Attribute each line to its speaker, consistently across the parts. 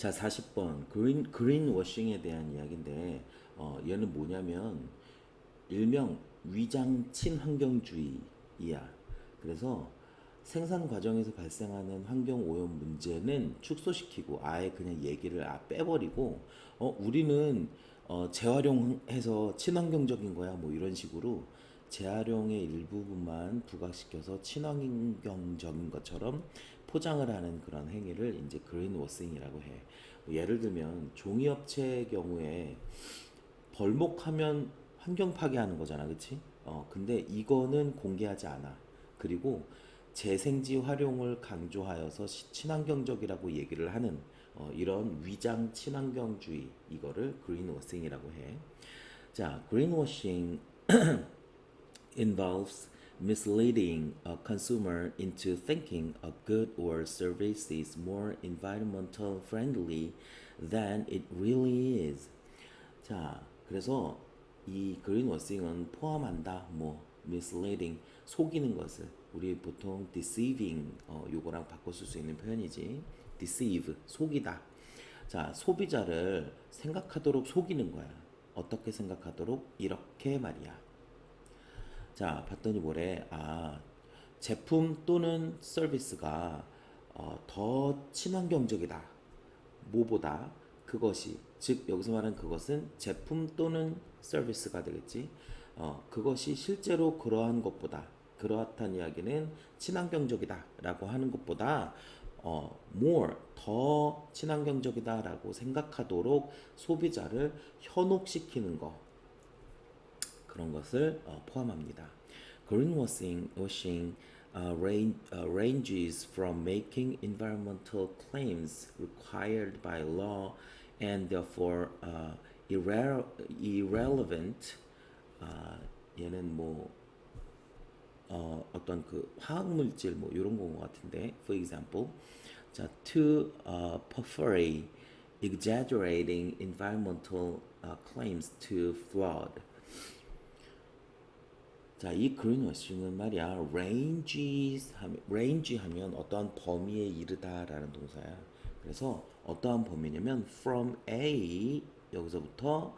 Speaker 1: 자, 40번 그린 그린 워싱에 대한 이야기인데 어, 얘는 뭐냐면 일명 위장 친환경주의이야. 그래서 생산 과정에서 발생하는 환경 오염 문제는 축소시키고 아예 그냥 얘기를 아 빼버리고 어 우리는 어 재활용해서 친환경적인 거야 뭐 이런 식으로 재활용의 일부분만 부각시켜서 친환경적인 것처럼 포장을 하는 그런 행위를 이제 그린워싱이라고 해. 뭐 예를 들면 종이 업체의 경우에 벌목하면 환경 파괴하는 거잖아, 그치? 어, 근데 이거는 공개하지 않아. 그리고 재생지 활용을 강조하여서 시- 친환경적이라고 얘기를 하는 어, 이런 위장 친환경주의 이거를 그린워싱이라고 해. 자, greenwashing involves misleading a consumer into thinking a good or service is more environmental friendly than it really is. 자, 그래서 이 그린워싱은 포함한다. 뭐 misleading 속이는 것을 우리 보통 deceiving 어, 요거랑 바꿔 쓸 수 있는 표현이지. deceive 속이다. 자, 소비자를 생각하도록 속이는 거야. 어떻게 생각하도록 이렇게 말이야. 자, 봤더니 뭐래? 아, 제품 또는 서비스가 어, 더 친환경적이다. 뭐보다 그것이 즉 여기서 말하는 그것은 제품 또는 서비스가 되겠지. 어, 그것이 실제로 그러한 것보다 그러한 이야기는 친환경적이다라고 하는 것보다 어, more 더 친환경적이다라고 생각하도록 소비자를 현혹시키는 거 그런 것을 어, 포함합니다. Greenwashing washing, uh, range, uh, ranges from making environmental claims required by law and therefore uh, irre- irrelevant. 아, 얘는 뭐 어, 어떤 그 화학 물질 뭐 이런 거 같은데, for example, 자, to uh, portray exaggerating environmental uh, claims to fraud. 자, 이 그린워싱은 말이야, ranges 하면, range 하면 어떠한 범위에 이르다라는 동사야. 그래서 어떠한 범위냐면 from A 여기서부터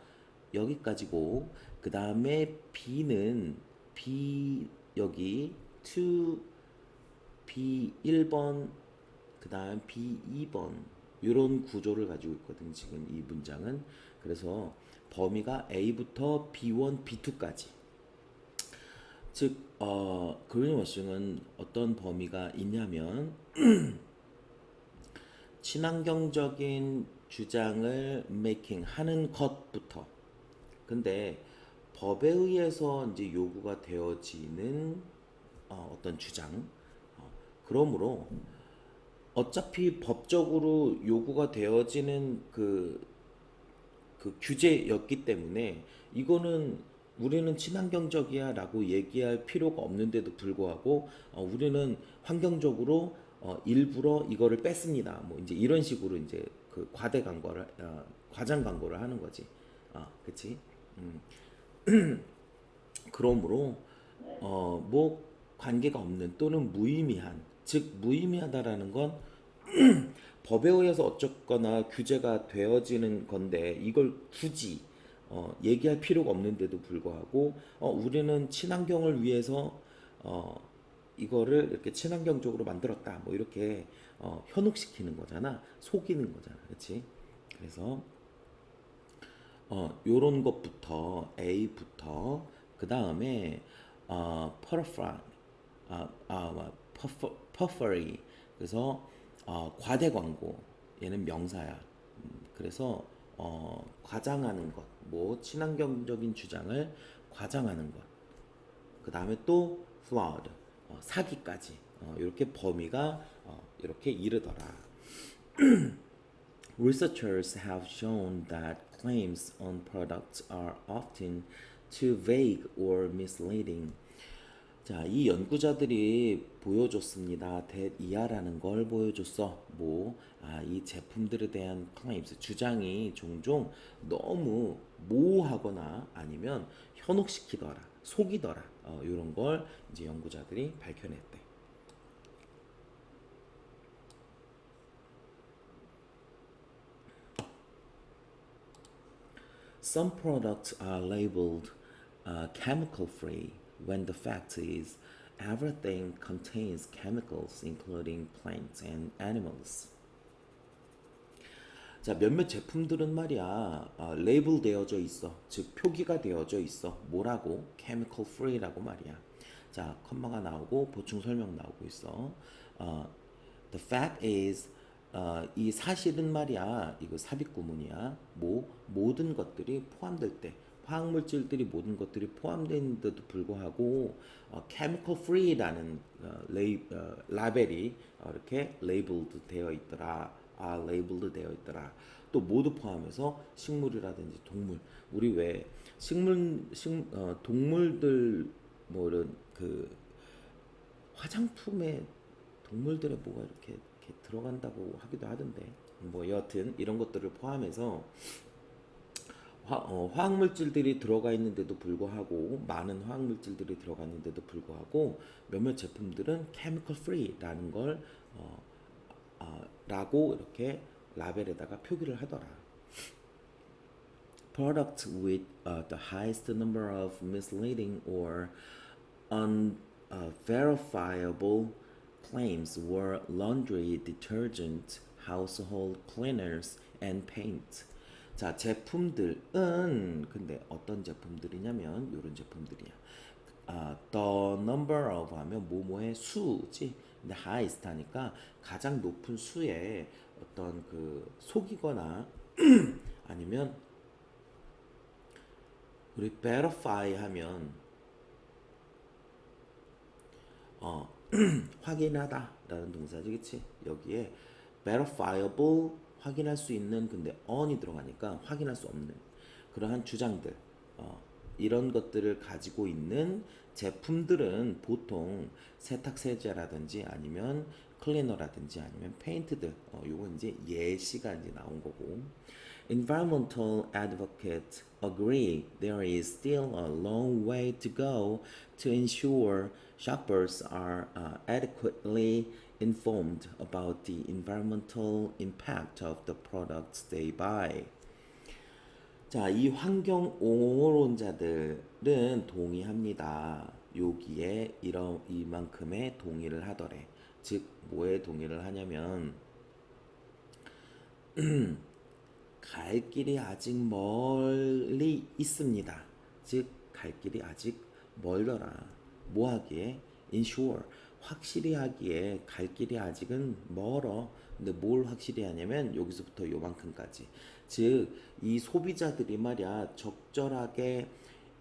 Speaker 1: 여기까지고 그 다음에 B는 B 여기 to B 1번 그 다음 B 2번. 이런 구조를 가지고 있거든 지금 이 문장은. 그래서 범위가 A부터 B1, B2까지 즉, 어, 그린워싱은 어떤 범위가 있냐면 친환경적인 주장을 making 하는 것부터. 근데 법에 의해서 이제 요구가 되어지는 어, 어떤 주장. 어, 그러므로 어차피 법적으로 요구가 되어지는 그, 그 규제였기 때문에 이거는 우리는 친환경적이야 라고 얘기할 필요가 없는데도 불구하고 어, 우리는 환경적으로 어, 일부러 이거를 뺐습니다. 뭐 이제 이런 식으로 이제 그 과대 광고를 어, 과장 광고를 하는 거지. 아, 그치? 음. 그러므로 어, 뭐 관계가 없는 또는 무의미한 즉 무의미하다라는 건 법에 의해서 어쨌거나 규제가 되어지는 건데 이걸 굳이 어, 얘기할 필요가 없는데도 불구하고 어, 우리는 친환경을 위해서 어, 이거를 이렇게 친환경적으로 만들었다 뭐 이렇게 어, 현혹시키는 거잖아. 속이는 거잖아. 그렇지 그래서 어, 요런 것부터 A부터 그 다음에 어, perform 아, 아, 퍼퍼, 퍼퍼리 그래서 어, 과대 광고. 얘는 명사야. 음, 그래서 어, 과장하는 것, 뭐 친환경적인 주장을 과장하는 것, 그 다음에 또 fraud, 어, 사기까지 어, 이렇게 범위가 어, 이렇게 이르더라. Researchers have shown that claims on products are often too vague or misleading. 자, 이 연구자들이 보여줬습니다. 대 이하라는 걸 보여줬어. 뭐, 아, 이 제품들에 대한 클라임스 주장이 종종 너무 모호하거나 아니면 현혹시키더라, 속이더라, 어, 이런 걸 이제 연구자들이 밝혀냈대. Some products are labeled uh, chemical free. When the fact is everything contains chemicals, including plants and animals. 자, 몇몇 제품들은 말이야, 아, 레이블 되어져 있어. 즉, 표기가 되어져 있어. 뭐라고? chemical free라고 말이야. 자, 컴마가 나오고, 보충 설명 나오고 있어. 어, the fact is, 어, 이 사실은 말이야, 이거 삽입 구문이야. 뭐, 모든 것들이 포함될 때, 화학물질들이 모든 것들이 포함되는데도 불구하고, 어, chemical free라는 어, 레이, 어, 라벨이 어, 이렇게 labeled 되어 있더라. 아 레이블드 되어 있더라. 또 모두 포함해서 식물이라든지 동물. 우리 왜 식물 식 어, 동물들 뭐 이런 그 화장품에 동물들의 뭐가 이렇게, 이렇게 들어간다고 하기도 하던데. 뭐 여하튼 이런 것들을 포함해서 화, 어, 화학물질들이 들어가 있는데도 불구하고 많은 화학물질들이 들어가 있는데도 불구하고 몇몇 제품들은 chemical free라는 걸 어, 어, 라고 이렇게 라벨에다가 표기를 하더라. Products with uh, the highest number of misleading or unverifiable claims were laundry detergent, household cleaners, and paint. 자, 제품들은 근데 어떤 제품들이냐면 이런 제품들이야. 아, the number of 하면 뭐뭐의 수지. 근데 highest 하니까 가장 높은 수의 어떤 그 속이거나 아니면 우리 verify 하면 어 확인하다라는 동사지 그치? 여기에 verifiable 확인할 수 있는 근데 on이 들어가니까 확인할 수 없는 그러한 주장들 어, 이런 것들을 가지고 있는 제품들은 보통 세탁 세제라든지 아니면 클리너라든지 아니면 페인트들 어, 요거 이제 예시가 이제 나온 거고 Environmental advocates agree there is still a long way to go to ensure shoppers are uh, adequately informed about the environmental impact of the products they buy. 자, 이 환경 옹호론자들은 동의합니다. 여기에 이런 이만큼의 동의를 하더래. 즉 뭐에 동의를 하냐면 갈 길이 아직 멀리 있습니다. 즉 갈 길이 아직 멀더라. 뭐 하기에? ensure 확실히 하기에 갈 길이 아직은 멀어. 근데 뭘 확실히 하냐면 여기서부터 요만큼까지. 즉 이 소비자들이 말이야 적절하게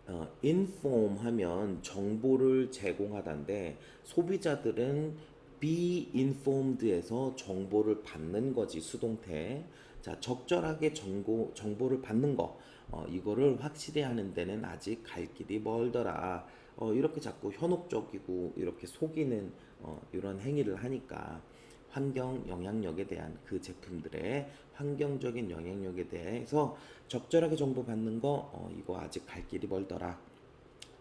Speaker 1: 어, inform 하면 정보를 제공하다인데 소비자들은 be informed에서 정보를 받는 거지 수동태. 자 적절하게 정보 정보를 받는 거 어, 이거를 확실히 하는 데는 아직 갈 길이 멀더라. 어, 이렇게 자꾸 현혹적이고 이렇게 속이는 어, 이런 행위를 하니까 환경 영향력에 대한 그 제품들의 환경적인 영향력에 대해서 적절하게 정보 받는 거 어, 이거 아직 갈 길이 멀더라.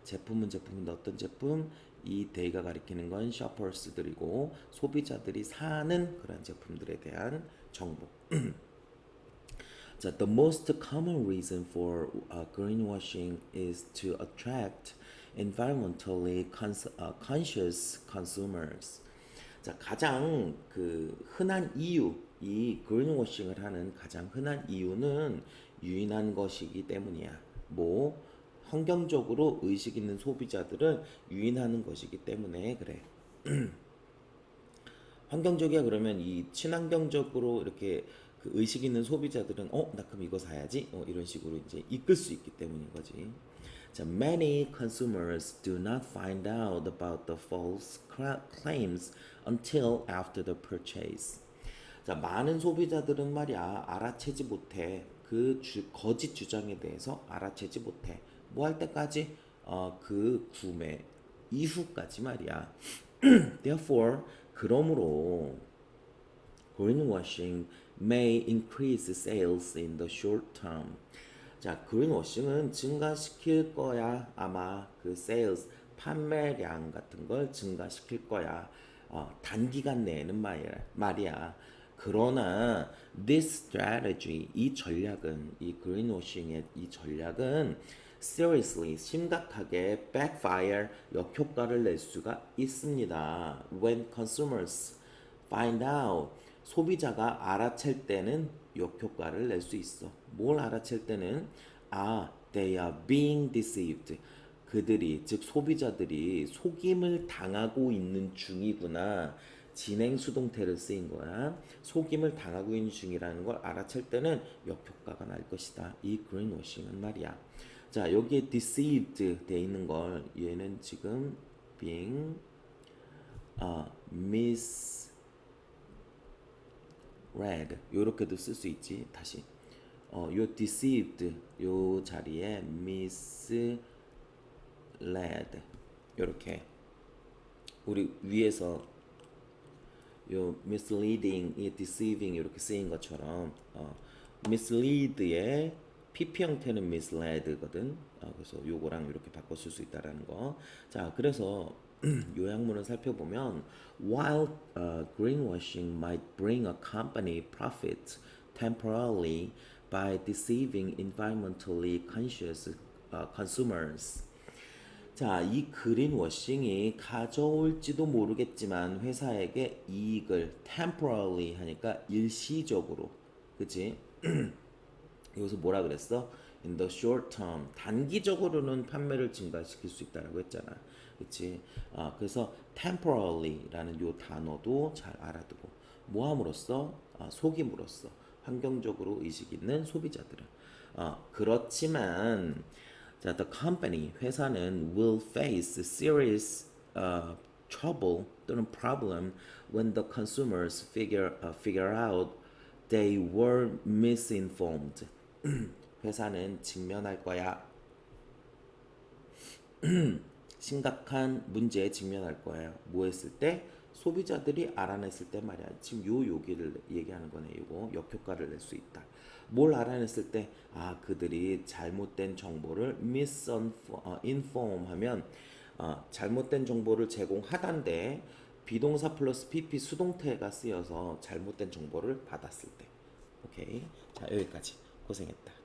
Speaker 1: 제품은 제품인데 어떤 제품? 이 데이가 가리키는 건 쇼퍼스들이고 소비자들이 사는 그런 제품들에 대한 정보. 자, the most common reason for uh, greenwashing is to attract environmentally uh, conscious consumers. 자, 가장 그 흔한 이유, 이 greenwashing을 하는 가장 흔한 이유는 유인한 것이기 때문이야. 뭐 환경적으로 의식 있는 소비자들을 유인하는 것이기 때문에 그래. 환경적이야 그러면 이 친환경적으로 이렇게 그 의식 있는 소비자들은 어, 나 그럼 이거 사야지. 어, 이런 식으로 이제 이끌 수 있기 때문인 거지. 자, many consumers do not find out about the false cla- claims until after the purchase. 자, 많은 소비자들은 말이야 알아채지 못해 그 주, 거짓 주장에 대해서 알아채지 못해. 뭐 할 때까지 어, 그 구매 이후까지 말이야. Therefore, 그러므로 greenwashing may increase sales in the short term. 자, greenwashing은 증가시킬 거야. 아마 그 sales 판매량 같은 걸 증가시킬 거야. 어, 단기간 내에는 말이야. 그러나 this strategy 이 전략은 이 greenwashing의 이 전략은 seriously 심각하게 backfire 역효과를 낼 수가 있습니다. When consumers find out 소비자가 알아챌 때는 역효과를 낼 수 있어. 뭘 알아챌 때는 아 they are being deceived. 그들이 즉 소비자들이 속임을 당하고 있는 중이구나. 진행 수동태를 쓰인 거야. 속임을 당하고 있는 중이라는 걸 알아챌 때는 역효과가 날 것이다. 이 greenwashing은 말이야. 자 여기에 deceived 돼 있는 걸 얘는 지금 being 어, mis read 요렇게도 쓸 수 있지 다시 어, 요 deceived 요 자리에 misled 요렇게 우리 위에서 요 misleading, 이 deceiving 이렇게 쓰인 것처럼 어, mislead의 PP 형태는 misled거든. 어, 그래서 요거랑 이렇게 바꿔 쓸 수 있다라는 거. 자, 그래서 요약문을 살펴보면 while uh, greenwashing might bring a company profit temporarily by deceiving environmentally conscious uh, consumers 자, 이 그린워싱이 가져올지도 모르겠지만 회사에게 이익을 temporarily 하니까 일시적으로, 그치? 여기서 뭐라 그랬어? In the short term, 단기적으로는 판매를 증가시킬 수 있다라고 했잖아, 그치? 아, 그래서 temporarly라는 요 단어도 잘 알아두고 뭐함으로써 아, 속임으로써 환경적으로 의식 있는 소비자들은 아, 그렇지만 자, the company 회사는 will face serious uh, trouble 또는 problem when the consumers figure uh, figure out they were misinformed. 회사는 직면할 거야. 심각한 문제에 직면할 거예요. 뭐 했을 때? 소비자들이 알아냈을 때 말이야. 지금 요 요기를 얘기하는 거네. 이거 역효과를 낼 수 있다. 뭘 알아냈을 때, 아, 그들이 잘못된 정보를 misinform 하면, 어, 잘못된 정보를 제공하단데, 비동사 플러스 PP 수동태가 쓰여서 잘못된 정보를 받았을 때. 오케이. 자, 여기까지. 고생했다.